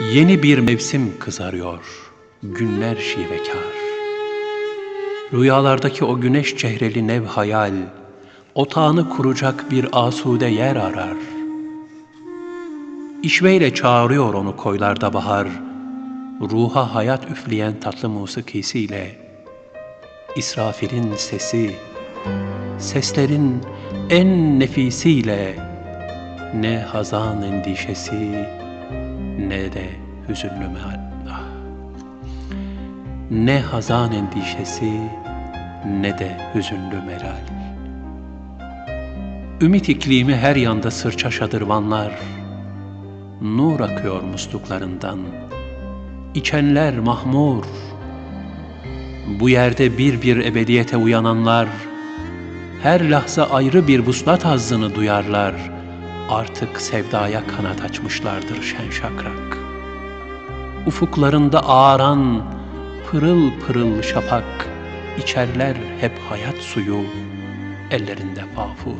Yeni bir mevsim kızarıyor, günler şivekar. Rüyalardaki o güneş çehreli nev hayal, otağını kuracak bir asude yer arar. İşveyle çağırıyor onu koylarda bahar, ruha hayat üfleyen tatlı musikisiyle. İsrafil'in sesi, seslerin en nefisiyle, ne hazan endişesi, ne de hüzünlü meal. Ah. Ne hazan endişesi, ne de hüzünlü melal. Ümit iklimi her yanda sırça şadırvanlar, nur akıyor musluklarından. İçenler mahmur, bu yerde bir bir ebediyete uyananlar, her lahza ayrı bir vuslat hazzını duyarlar. Artık sevdaya kanat açmışlardır şen şakrak. Ufuklarında ağaran pırıl pırıl şafak, içerler hep hayat suyu, ellerinde fafur.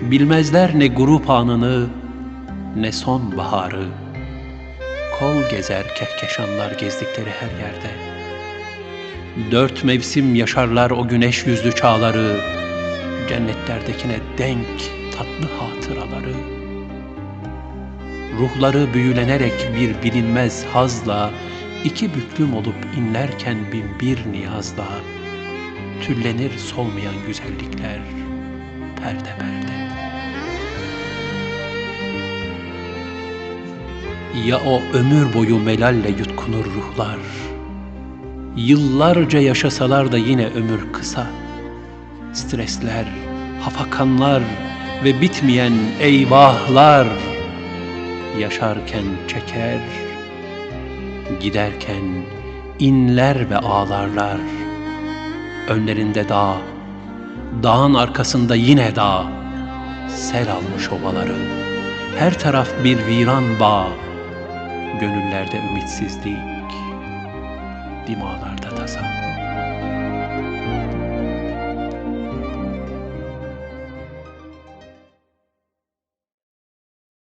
Bilmezler ne grup anını, ne son baharı. Kol gezer kehkeşanlar gezdikleri her yerde. Dört mevsim yaşarlar o güneş yüzlü çağları, cennetlerdekine denk tatlı hatıraları. Ruhları büyülenerek bir bilinmez hazla, iki büklüm olup inlerken bin bir niyazla, tüllenir solmayan güzellikler perde perde. Ya o ömür boyu melalle yutkunur ruhlar, Yıllarca yaşasalar da yine ömür kısa. Stresler, hafakanlar ve bitmeyen eyvahlar. Yaşarken çeker, giderken inler ve ağlarlar. Önlerinde dağ, dağın arkasında yine dağ. Sel almış ovaları, her taraf bir viran bağ. Gönüllerde ümitsizlik, dimalarda tasa.